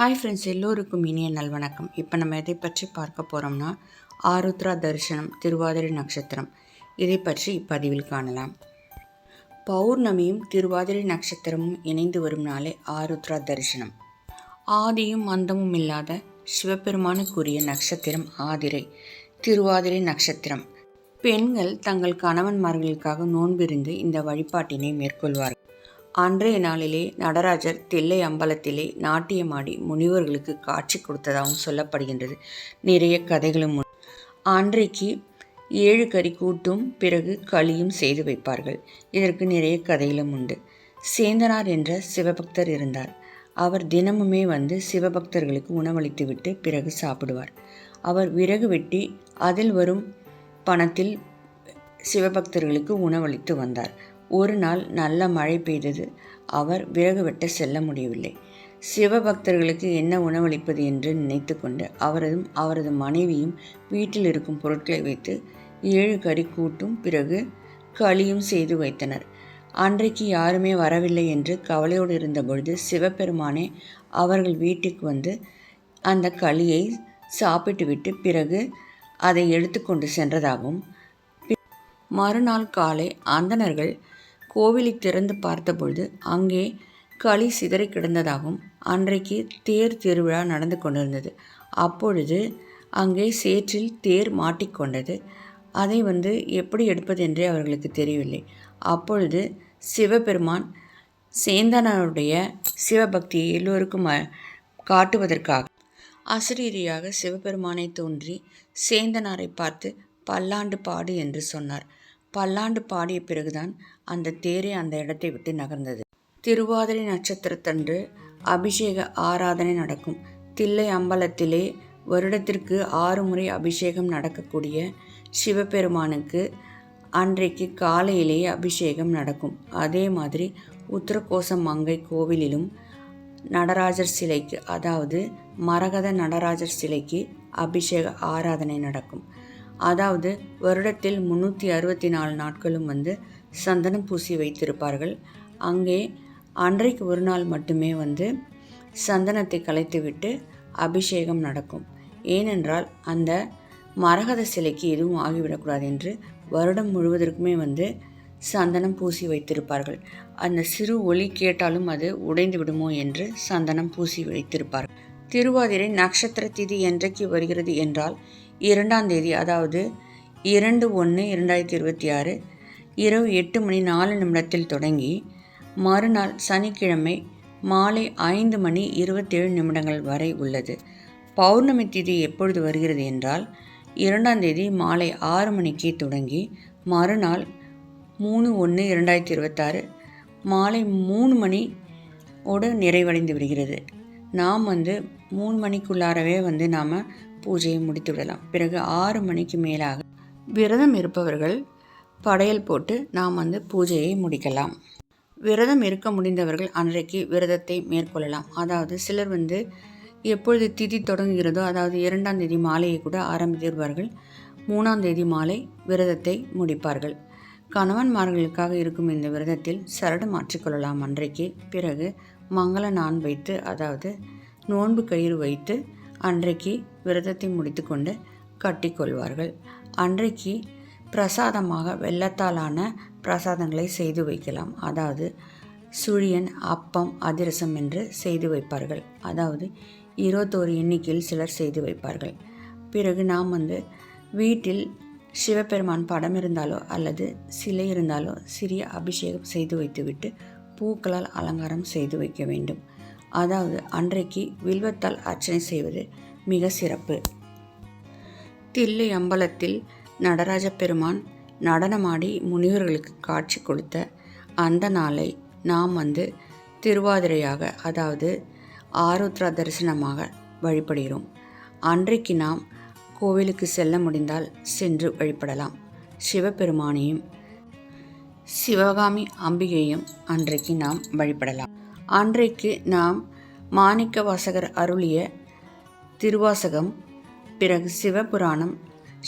Hi friends எல்லோருக்கும் இனிய நல்வணக்கம். இப்போ நம்ம எதை பற்றி பார்க்க போகிறோம்னா ஆருத்ரா தரிசனம் திருவாதிரை நட்சத்திரம். இதை பற்றி இப்பதிவில் காணலாம். பௌர்ணமியும் திருவாதிரை நட்சத்திரமும் இணைந்து வரும் நாளே ஆருத்ரா தரிசனம். ஆதியும் அந்தமும் இல்லாத சிவபெருமானுக்குரிய நட்சத்திரம் ஆதிரை திருவாதிரை நட்சத்திரம். பெண்கள் தங்கள் கணவன்மார்களுக்காக நோன்பிருந்து இந்த வழிபாட்டினை மேற்கொள்வார்கள். அன்றைய நாளிலே நடராஜர் தில்லை அம்பலத்திலே நாட்டியமாடி முனிவர்களுக்கு காட்சி கொடுத்ததாகவும் சொல்லப்படுகின்றது. நிறைய கதைகளும் அன்றைக்கு ஏழு கறி கூட்டும் பிறகு களியும் செய்து வைப்பார்கள். இதற்கு நிறைய கதைகளும் உண்டு. சேந்தனார் என்ற சிவபக்தர் இருந்தார். அவர் தினமுமே வந்து சிவபக்தர்களுக்கு உணவளித்துவிட்டு பிறகு சாப்பிடுவார். அவர் விறகு வெட்டி அதில் வரும் பணத்தில் சிவபக்தர்களுக்கு உணவளித்து வந்தார். ஒரு நாள் நல்ல மழை பெய்தது. அவர் விறகு வெட்ட செல்ல முடியவில்லை. சிவபக்தர்களுக்கு என்ன உணவளிப்பது என்று நினைத்து கொண்டு அவரதும் அவரது மனைவியும் வீட்டில் இருக்கும் பொருட்களை வைத்து ஏழு கறி கூட்டும் பிறகு களியும் செய்து வைத்தனர். அன்றைக்கு யாருமே வரவில்லை என்று கவலையோடு இருந்தபொழுது சிவபெருமானே அவர்கள் வீட்டுக்கு வந்து அந்த களியை சாப்பிட்டுவிட்டு பிறகு அதை எடுத்துக்கொண்டு சென்றதாகவும் மறுநாள் காலை அந்தணர்கள் கோவிலை திறந்து பார்த்தபொழுது அங்கே களி சிதறி கிடந்ததாகவும் அன்றைக்கு தேர் திருவிழா நடந்து கொண்டிருந்தது. அப்பொழுது அங்கே சேற்றில் தேர் மாட்டிக்கொண்டது அதை வந்து எப்படி எடுப்பது என்றே அவர்களுக்கு தெரியவில்லை. அப்பொழுது சிவபெருமான் சேந்தனருடைய சிவபக்தியை எல்லோருக்கும் காட்டுவதற்காக அசரீரியாக சிவபெருமானை தோன்றி சேந்தனாரை பார்த்து பல்லாண்டு பாடு என்று சொன்னார். பல்லாண்டு பாடிய பிறகுதான் அந்த தேரே அந்த இடத்தை விட்டு நகர்ந்தது. திருவாதிரை நட்சத்திரத்தன்று அபிஷேக ஆராதனை நடக்கும். தில்லை அம்பலத்திலே வருடத்திற்கு ஆறு முறை அபிஷேகம் நடக்கக்கூடிய சிவபெருமானுக்கு அன்றைக்கு காலையிலேயே அபிஷேகம் நடக்கும். அதே மாதிரி உத்தரகோச மங்கை கோவிலிலும் நடராஜர் சிலைக்கு அதாவது மரகத நடராஜர் சிலைக்கு அபிஷேக ஆராதனை நடக்கும். அதாவது வருடத்தில் முந்நூற்றி அறுபத்தி நாலு நாட்களும் வந்து சந்தனம் பூசி வைத்திருப்பார்கள். அங்கே அன்றைக்கு ஒரு நாள் மட்டுமே வந்து சந்தனத்தை கலைத்துவிட்டு அபிஷேகம் நடக்கும். ஏனென்றால் அந்த மரகத சிலைக்கு எதுவும் ஆகிவிடக்கூடாது என்று வருடம் முழுவதற்குமே வந்து சந்தனம் பூசி வைத்திருப்பார்கள். அந்த சிறு ஒளி கேட்டாலும் அது உடைந்து விடுமோ என்று சந்தனம் பூசி வைத்திருப்பார்கள். திருவாதிரை நட்சத்திர திதி என்றைக்கு வருகிறது என்றால் இரண்டாம் தேதி அதாவது இரண்டு ஒன்று இரண்டாயிரத்தி இருபத்தி ஆறு இரவு எட்டு மணி நாலு நிமிடத்தில் தொடங்கி மறுநாள் சனிக்கிழமை மாலை ஐந்து மணி இருபத்தேழு நிமிடங்கள் வரை உள்ளது. பௌர்ணமி திதி எப்பொழுது வருகிறது என்றால் இரண்டாம் தேதி மாலை ஆறு மணிக்கு தொடங்கி மறுநாள் மூணு ஒன்று இரண்டாயிரத்தி இருபத்தாறு மாலை மூணு மணி ஓடு நிறைவடைந்து விடுகிறது. நாம் வந்து மூணு மணிக்குள்ளாரவே வந்து நாம் பூஜையை முடித்து விடலாம். பிறகு ஆறு மணிக்கு மேலாக விரதம் இருப்பவர்கள் படையல் போட்டு நாம் வந்து பூஜையை முடிக்கலாம். விரதம் இருக்க முடிந்தவர்கள் அன்றைக்கு விரதத்தை மேற்கொள்ளலாம். அதாவது சிலர் வந்து எப்பொழுது திதி தொடங்குகிறதோ அதாவது இரண்டாம் தேதி மாலையை கூட ஆரம்பித்திருப்பார்கள். மூணாம் தேதி மாலை விரதத்தை முடிப்பார்கள். கணவன்மார்களுக்காக இருக்கும் இந்த விரதத்தில் சரடு மாற்றிக்கொள்ளலாம் அன்றைக்கு. பிறகு மங்கள நான் வைத்து அதாவது நோன்பு கயிறு வைத்து அன்றைக்கு விரதத்தை முடித்துக்கொண்டு கட்டிக்கொள்வார்கள் அன்றைக்கு பிரசாதமாக வெள்ளத்தாலான பிரசாதங்களை செய்து வைக்கலாம். அதாவது சுழியன் அப்பம் அதிரசம் என்று செய்து வைப்பார்கள். அதாவது இருபத்தோரு எண்ணிக்கையில் சிலர் செய்து வைப்பார்கள். பிறகு நாம் வந்து வீட்டில் சிவபெருமான் படம் இருந்தாலோ அல்லது சிலை இருந்தாலோ சிறிய அபிஷேகம் செய்து வைத்துவிட்டு பூக்களால் அலங்காரம் செய்து வைக்க வேண்டும். அதாவது அன்றைக்கு வில்வத்தால் அர்ச்சனை செய்வது மிக சிறப்பு. தில்லை அம்பலத்தில் நடராஜ பெருமான் நடனமாடி முனிவர்களுக்கு காட்சி கொடுத்த அந்த நாளை நாம் வந்து திருவாதிரையாக அதாவது ஆருத்ரா தரிசனமாக வழிபடுகிறோம். அன்றைக்கு நாம் கோவிலுக்கு செல்ல முடிந்தால் சென்று வழிபடலாம். சிவபெருமானையும் சிவகாமி அம்பிகையும் அன்றைக்கு நாம் வழிபடலாம். அன்றைக்கு நாம் மாணிக்க வாசகர் அருளிய திருவாசகம் பிறகு சிவபுராணம்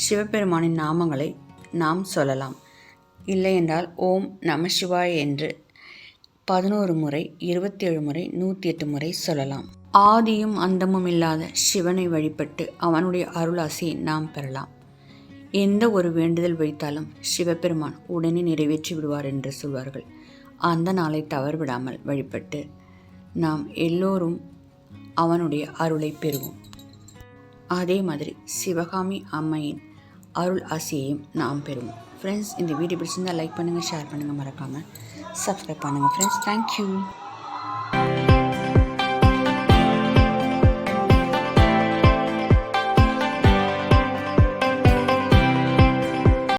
சிவபெருமானின் நாமங்களை நாம் சொல்லலாம். இல்லையென்றால் ஓம் நம சிவாய் என்று பதினோரு முறை இருபத்தேழு முறை நூற்றி எட்டு முறை சொல்லலாம். ஆதியும் அந்தமும் இல்லாத சிவனை வழிபட்டு அவனுடைய அருளாசியை நாம் பெறலாம். எந்த ஒரு வேண்டுதல் வைத்தாலும் சிவபெருமான் உடனே நிறைவேற்றி விடுவார் என்று சொல்வார்கள். அந்த நாளை தவறுவிடாமல் வழிபட்டு நாம் எல்லோரும் அவனுடைய அருளை பெறுவோம். அதே மாதிரி சிவகாமி அம்மையின் அருள் ஆசையையும் நாம் பெறுவோம். ஃப்ரெண்ட்ஸ் இந்த வீடியோ பிடிச்சிருந்தால் லைக் பண்ணுங்கள் ஷேர் பண்ணுங்கள் மறக்காமல் சப்ஸ்கிரைப் பண்ணுங்கள் ஃப்ரெண்ட்ஸ் தேங்க்யூ